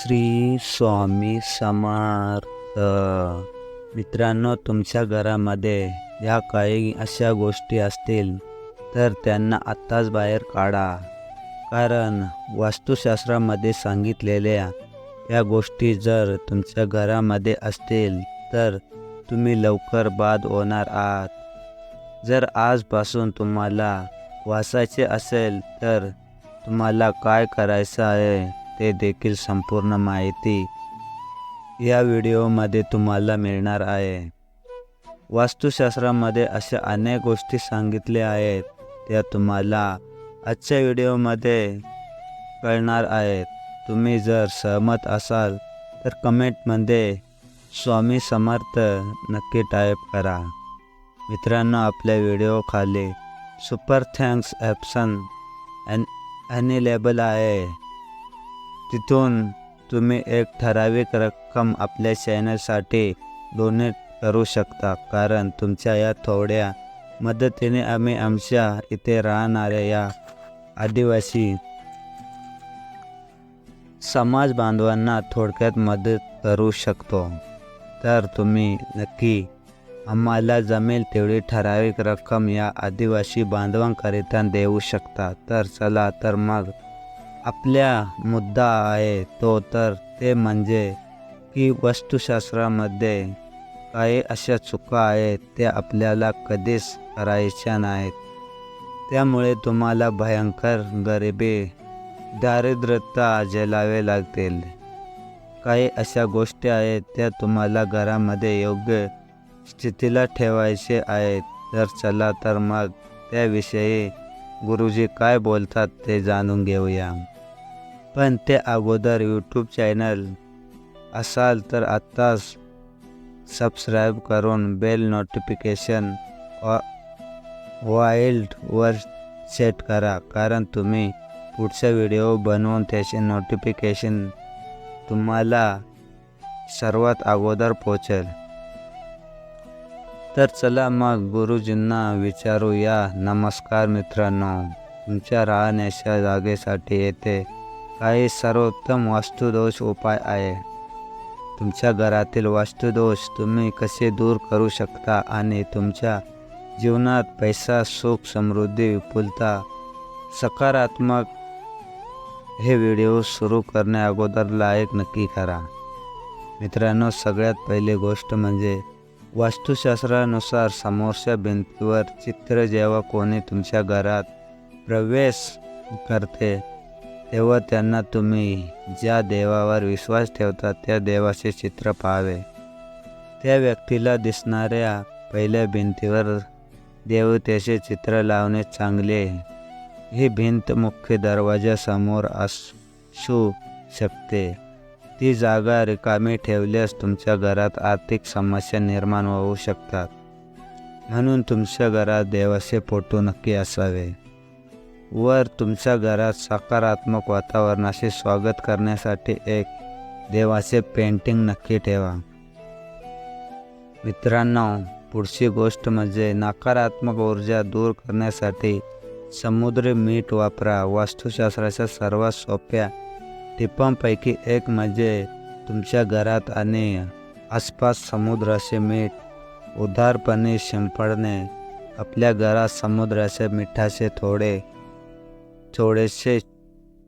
श्री स्वामी समर्थ. मित्रांनो तुमच्या घरामध्ये या काही अशा गोष्टी असतील तर त्यांना आत्ताच बाहेर काढा. कारण वास्तुशास्त्रामध्ये सांगितलेल्या या गोष्टी जर तुमच्या घरामध्ये असतील तर तुम्ही लवकर बाद होणार आहात. जर आजपासून तुम्हाला वाचायचे असेल तर तुम्हाला काय करायचं आहे? ते देखील संपूर्ण माहिती या व्हिडिओमध्ये तुम्हाला मिळणार आहे. वास्तुशास्त्रामध्ये अशा अनेक गोष्टी सांगितल्या आहेत त्या तुम्हाला आजच्या व्हिडिओमध्ये कळणार आहेत. तुम्ही जर सहमत असाल तर कमेंटमध्ये स्वामी समर्थ नक्की टाईप करा. मित्रांनो आपल्या व्हिडिओखाली super thanks option an available आहे. तिथून तुम्ही एक ठराविक रक्कम आपल्या चॅनलसाठी डोनेट करू शकता कारण तुमच्या या थोड्या मदतीने आम्ही आमच्या इथे राहणाऱ्या या आदिवासी समाज बांधवांना थोडक्यात मदत करू शकतो. तर तुम्ही नक्की आम्हाला जमेल तेवढी ठराविक रक्कम या आदिवासी बांधवांकरिता देऊ शकता. तर चला तर मग आपल्या मुद्दा आहे तो तर ते म्हणजे की वस्तुशास्त्रामध्ये काही अशा चुका आहेत त्या आपल्याला कधीच करायच्या नाहीत. त्यामुळे तुम्हाला भयंकर गरिबी दारिद्र्यता झेलावे लागतील. काही अशा गोष्टी आहेत त्या तुम्हाला घरामध्ये योग्य स्थितीला ठेवायचे आहेत. तर चला तर मग त्याविषयी गुरुजी काय बोलतात ते जाणून घेऊया. पण ते अगोदर यूट्यूब चॅनल असाल तर आत्ताच सबस्क्राईब करून बेल नोटिफिकेशन वाईल्डवर सेट करा. कारण तुम्ही पुढचा व्हिडिओ बनवून त्याचे नोटिफिकेशन तुम्हाला सर्वात अगोदर पोचेल तर चला मग गुरुजींना विचारूया. नमस्कार मित्रांनो. तुमच्या राहण्याच्या जागेसाठी येथे काही सर्वोत्तम वास्तुदोष उपाय आहे. तुमच्या घरातील वास्तुदोष तुम्ही कसे दूर करू शकता आणि तुमच्या जीवनात पैसा सुख समृद्धी विपुलता सकारात्मक हे व्हिडिओ सुरू करण्या अगोदर लायक नक्की करा. मित्रांनो सगळ्यात पहिली गोष्ट म्हणजे वास्तुशास्त्रानुसार समोरच्या भिंतीवर चित्र जेव्हा कोणी तुमच्या घरात प्रवेश करते तेव्हा त्यांना तुम्ही ज्या देवावर विश्वास ठेवता त्या देवाचे चित्र पाहावे. त्या व्यक्तीला दिसणाऱ्या पहिल्या भिंतीवर देवतेचे चित्र लावणे चांगले ही भिंत मुख्य दरवाजासमोर असू शकते. ती जागा रिकामी ठेवल्यास तुमच्या घरात आर्थिक समस्या निर्माण होऊ शकतात. म्हणून तुमच्या घरात देवाचे फोटो नक्की असावे. वर तुमच्या घरात सकारात्मक वातावरणाचे स्वागत करण्यासाठी एक देवाचे पेंटिंग नक्की ठेवा. मित्रांनो पुढची गोष्ट म्हणजे नकारात्मक ऊर्जा दूर करण्यासाठी समुद्री मीठ वापरा. वास्तुशास्त्राच्या सर्वात सोप्या टिपांपैकी एक म्हणजे तुमच्या घरात आणि आसपास समुद्राचे मीठ उदारपणे शिंपडणे. आपल्या घरात समुद्राचे मिठाचे थोडे थोडेसे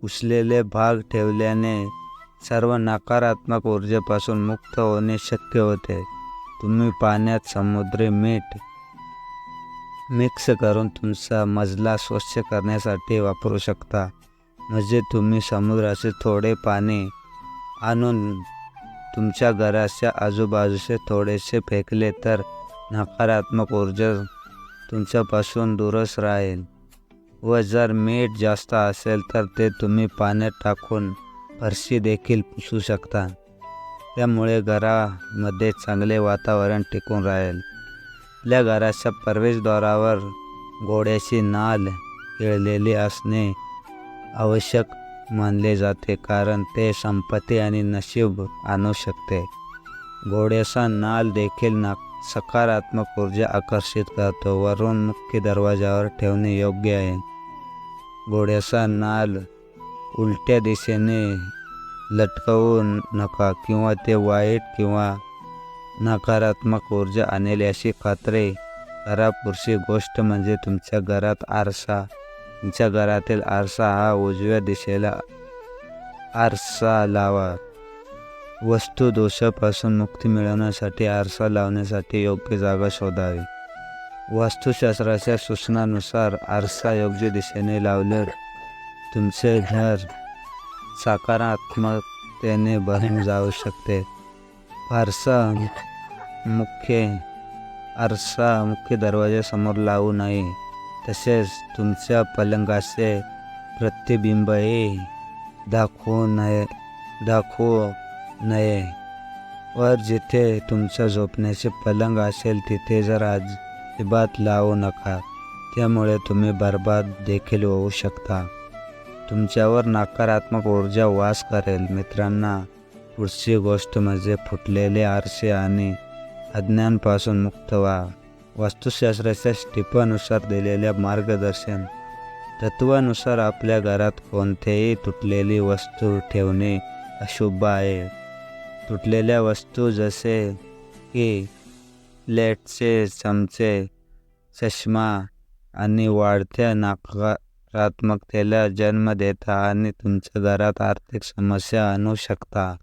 कुसलेले भाग ठेवल्याने सर्व नकारात्मक ऊर्जेपासून मुक्त होणे शक्य होते. तुम्ही पाण्यात समुद्री मीठ मिक्स करून तुमचा मजला स्वच्छ करण्यासाठी वापरू शकता. म्हणजे तुम्ही समुद्राचे थोडे पाणी आणून तुमच्या घराच्या आजूबाजूचे थोडेसे फेकले तर नकारात्मक ऊर्जा तुमच्यापासून दूरच राहील. व जर मीठ जास्त असेल तर ते तुम्ही पाण्यात टाकून फरशी देखील पुसू शकता. त्यामुळे घरामध्ये चांगले वातावरण टिकून राहील. आपल्या घराच्या प्रवेशद्वारावर घोड्याची नाल खेळलेली असणे आवश्यक मानले जाते कारण ते संपत्ती आणि नशीब आणू शकते. घोड्याचा नाल देखील ना सकारात्मक ऊर्जा आकर्षित करतो. वरून मुख्य दरवाजावर ठेवणे योग्य आहे. घोड्याचा नाल उलट्या दिशेने लटकवू नका किंवा ते वाईट किंवा नकारात्मक ऊर्जा आणेल अशी खात्री करा पुरशी गोष्ट म्हणजे तुमच्या घरात आरसा. तुमच्या घरातील आरसा हा उजव्या दिशेला आरसा लावा. वस्तू दोषापासून मुक्ती मिळवण्यासाठी आरसा लावण्यासाठी योग्य जागा शोधावी. वास्तुशास्त्राच्या सूचनानुसार आरसा योग्य दिशेने लावल्यावर तुमचे घर सकारात्मकतेने भरून जाऊ शकते. फारसा मुख्य आरसा मुख्य दरवाजासमोर लावू नये. तसेच तुमच्या पलंगाचे प्रतिबिंबही दाखवू नये दाखवू नये. वर जिथे तुमच्या झोपण्याचे पलंग असेल तिथे जर आज अजिबात लावू नका. त्यामुळे तुम्ही बर्बाद देखील होऊ शकता. तुमच्यावर नकारात्मक ऊर्जा वास करेल. मित्रांना पुढची गोष्ट म्हणजे फुटलेले आरसे आणि अज्ञानपासून मुक्त व्हा. वास्तुशास्त्राच्या स्टिपानुसार दिलेल्या मार्गदर्शन. तत्वानुसार आपल्या घरात कोणतेही तुटलेली वस्तू ठेवणे अशुभ आहे. तुटलेल्या वस्तू जसे की प्लेटचे चमचे चष्मा आणि वाढत्या नकारात्मकतेला जन्म देता आणि तुमच्या घरात आर्थिक समस्या आणू शकता.